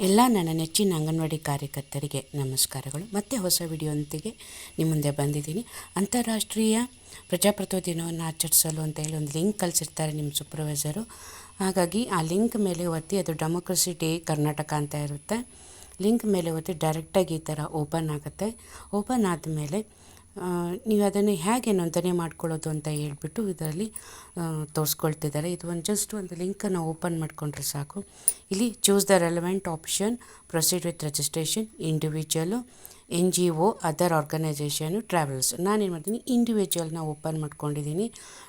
ಎಲ್ಲ ನನ್ನ ನೆಚ್ಚಿನ ಅಂಗನವಾಡಿ ಕಾರ್ಯಕರ್ತರಿಗೆ ನಮಸ್ಕಾರಗಳು. ಮತ್ತೆ ಹೊಸ ವಿಡಿಯೋಂತಿಗೆ ನಿಮ್ಮ ಮುಂದೆ ಬಂದಿದ್ದೀನಿ. ಅಂತಾರಾಷ್ಟ್ರೀಯ ಪ್ರಜಾಪ್ರಭುತ್ವ ದಿನವನ್ನು ಆಚರಿಸಲು ಅಂತ ಹೇಳಿ ಒಂದು ಲಿಂಕ್ ಕಳಿಸಿರ್ತಾರೆ ನಿಮ್ಮ ಸೂಪರ್ವೈಸರು ಹಾಗಾಗಿ ಆ ಲಿಂಕ್ ಮೇಲೆ ಒತ್ತಿ ಅದು ಡೆಮೋಕ್ರಸಿ ಡೇ ಕರ್ನಾಟಕ ಅಂತ ಇರುತ್ತೆ. ಲಿಂಕ್ ಮೇಲೆ ಒತ್ತಿ ಡೈರೆಕ್ಟಾಗಿ ಈ ಥರ ಓಪನ್ ಆಗುತ್ತೆ. ಓಪನ್ ಆದಮೇಲೆ ನೀವು ಅದನ್ನು ಹೇಗೆ ನೋಂದಣಿ ಮಾಡ್ಕೊಳ್ಳೋದು ಅಂತ ಹೇಳ್ಬಿಟ್ಟು ಇದರಲ್ಲಿ ತೋರಿಸ್ಕೊಳ್ತಿದ್ದಾರೆ. ಇದು ಒಂದು ಜಸ್ಟ್ ಒಂದು ಲಿಂಕನ್ನು ಓಪನ್ ಮಾಡಿಕೊಂಡ್ರೆ ಸಾಕು. ಇಲ್ಲಿ choose the relevant option proceed with registration individual N G O other organisation travels ನಾನೇನು ಮಾಡ್ತೀನಿ ಇಂಡಿವಿಜುವಲ್ನ ಓಪನ್ ಮಾಡ್ಕೊಂಡಿದ್ದೀನಿ.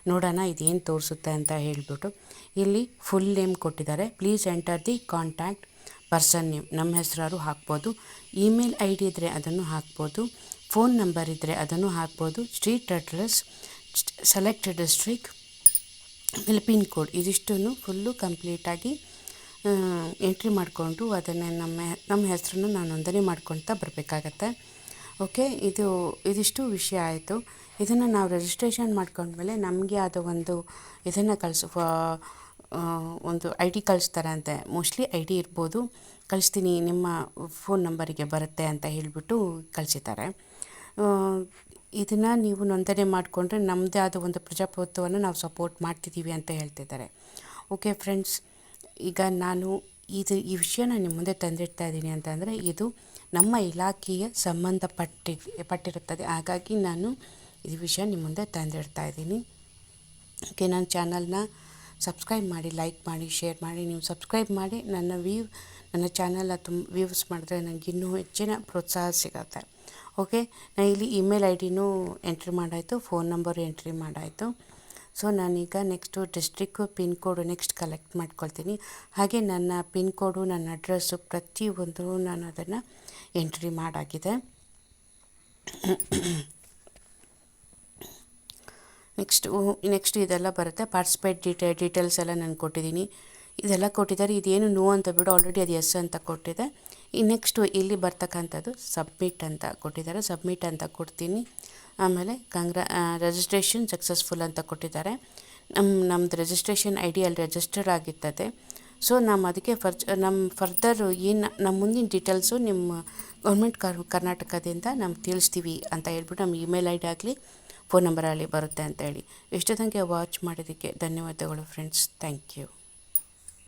ನೋಡೋಣ ಇದೇನು ತೋರಿಸುತ್ತೆ ಅಂತ ಹೇಳಿಬಿಟ್ಟು. ಇಲ್ಲಿ ಫುಲ್ ನೇಮ್ ಕೊಟ್ಟಿದ್ದಾರೆ. Please enter the contact person name ನಮ್ಮ ಹೆಸರಾರು ಹಾಕ್ಬೋದು. ಇಮೇಲ್ ಐ ಡಿ ಇದ್ದರೆ ಅದನ್ನು ಹಾಕ್ಬೋದು. ಫೋನ್ ನಂಬರ್ ಇದ್ದರೆ ಅದನ್ನು ಹಾಕ್ಬೋದು. Street address selected district pin code. ಇದಿಷ್ಟನ್ನು ಫುಲ್ಲು ಕಂಪ್ಲೀಟಾಗಿ ಎಂಟ್ರಿ ಮಾಡಿಕೊಂಡು ಅದನ್ನು ನಮ್ಮ ನಮ್ಮ ಹೆಸರನ್ನು ನಾನು ನೋಂದಣಿ ಮಾಡ್ಕೊಳ್ತಾ ಬರಬೇಕಾಗತ್ತೆ. ಓಕೆ? ಇದು, ಇದಿಷ್ಟು ವಿಷಯ ಆಯಿತು. ಇದನ್ನು ನಾವು ರಿಜಿಸ್ಟ್ರೇಷನ್ ಮಾಡ್ಕೊಂಡ್ಮೇಲೆ ನಮಗೆ ಅದು ಒಂದು ಇದನ್ನು ಕಳಿಸು ಒಂದು ಐ ಡಿ ಕಳಿಸ್ತಾರಂತೆ ಮೋಸ್ಟ್ಲಿ ಐ ಡಿ ಇರ್ಬೋದು. ಕಳಿಸ್ತೀನಿ, ನಿಮ್ಮ ಫೋನ್ ನಂಬರಿಗೆ ಬರುತ್ತೆ ಅಂತ ಹೇಳಿಬಿಟ್ಟು ಕಳಿಸಿದ್ದಾರೆ. ಇದನ್ನು ನೀವು ನೋಂದಣಿ ಮಾಡಿಕೊಂಡ್ರೆ ನಮ್ಮದೇ ಆದ ಒಂದು ಪ್ರಜಾಪ್ರಭುತ್ವವನ್ನು ನಾವು ಸಪೋರ್ಟ್ ಮಾಡ್ತಿದ್ದೀವಿ ಅಂತ ಹೇಳ್ತಿದ್ದಾರೆ. ಓಕೆ ಫ್ರೆಂಡ್ಸ್ ಈಗ ನಾನು ಇದು, ಈ ವಿಷಯನ ನಿಮ್ಮ ಮುಂದೆ ತಂದಿಡ್ತಾ ಇದ್ದೀನಿ ಅಂತಂದರೆ ಇದು ನಮ್ಮ ಇಲಾಖೆಯ ಸಂಬಂಧಪಟ್ಟಿ, ಪಟ್ಟಿರುತ್ತದೆ. ಹಾಗಾಗಿ ನಾನು ಈ ವಿಷಯ ನಿಮ್ಮ ಮುಂದೆ ತಂದಿಡ್ತಾ ಇದ್ದೀನಿ. ಓಕೆ ನನ್ನ ಚಾನಲ್ನ ಸಬ್ಸ್ಕ್ರೈಬ್ ಮಾಡಿ ಲೈಕ್ ಮಾಡಿ ಶೇರ್ ಮಾಡಿ. ನೀವು ಸಬ್ಸ್ಕ್ರೈಬ್ ಮಾಡಿ, ನನ್ನ ವ್ಯೂ ನನ್ನ ಚಾನಲ್ನ ತುಂಬ ವ್ಯೂಸ್ ಮಾಡಿದ್ರೆ ನನಗೆ ಇನ್ನೂ ಹೆಚ್ಚಿನ ಪ್ರೋತ್ಸಾಹ ಸಿಗುತ್ತೆ. ಓಕೆ ನಾನು ಇಲ್ಲಿ ಇಮೇಲ್ ಐ ಡಿನೂ ಎಂಟ್ರಿ ಮಾಡಾಯಿತು ಫೋನ್ ನಂಬರು ಎಂಟ್ರಿ ಮಾಡಾಯಿತು. ಸೊ ನಾನೀಗ next district pin code next collect ಮಾಡ್ಕೊಳ್ತೀನಿ. ಹಾಗೆ ನನ್ನ ಪಿನ್ ಕೋಡು ನನ್ನ ಅಡ್ರೆಸ್ಸು ಪ್ರತಿಯೊಂದು ನಾನು ಅದನ್ನು ಎಂಟ್ರಿ ಮಾಡಾಗಿದೆ. ನೆಕ್ಸ್ಟು ನೆಕ್ಸ್ಟ್ ಇದೆಲ್ಲ ಬರುತ್ತೆ. ಪಾರ್ಟಿಸಿಪೇಟ್ ಡೀಟೇ ಡೀಟೇಲ್ಸ್ ಎಲ್ಲ ನಾನು ಕೊಟ್ಟಿದ್ದೀನಿ. ಇದೆಲ್ಲ ಕೊಟ್ಟಿದ್ದಾರೆ. ಇದೇನು ನೋ ಅಂತ ಬಿಡು ಆಲ್ರೆಡಿ ಅದು ಎಸ್ ಅಂತ ಕೊಟ್ಟಿದೆ. ಈ ನೆಕ್ಸ್ಟು ಇಲ್ಲಿ ಬರ್ತಕ್ಕಂಥದ್ದು ಸಬ್ಮಿಟ್ ಅಂತ ಕೊಟ್ಟಿದ್ದಾರೆ. ಸಬ್ಮಿಟ್ ಅಂತ ಕೊಡ್ತೀನಿ. ಆಮೇಲೆ ಕಂಗ್ರ ರಿಜಿಸ್ಟ್ರೇಷನ್ ಸಕ್ಸಸ್ಫುಲ್ ಅಂತ ಕೊಟ್ಟಿದ್ದಾರೆ. ನಮ್ಮ ನಮ್ಮದು ರಿಜಿಸ್ಟ್ರೇಷನ್ ಐ ಡಿ ಅಲ್ಲಿ ರೆಜಿಸ್ಟರ್ ಆಗಿರ್ತದೆ. ಸೊ ನಮ್ಮ ಅದಕ್ಕೆ ಫರ್ ನಮ್ಮ ಫರ್ದರ್ ಏನು ನಮ್ಮ ಮುಂದಿನ ಡೀಟೇಲ್ಸು ನಿಮ್ಮ ಗೌರ್ಮೆಂಟ್ ಕರ್ನಾಟಕದಿಂದ ನಮ್ಗೆ ತಿಳಿಸ್ತೀವಿ ಅಂತ ಹೇಳ್ಬಿಟ್ಟು ನಮ್ಮ ಇಮೇಲ್ ಐ ಡಿ ಆಗಲಿ ಫೋನ್ ನಂಬರಲ್ಲಿ ಬರುತ್ತೆ ಅಂತ ಹೇಳಿ. ಎಷ್ಟೊತ್ತಂಗೆ ವಾಚ್ ಮಾಡೋದಕ್ಕೆ ಧನ್ಯವಾದಗಳು ಫ್ರೆಂಡ್ಸ್ ಥ್ಯಾಂಕ್ ಯು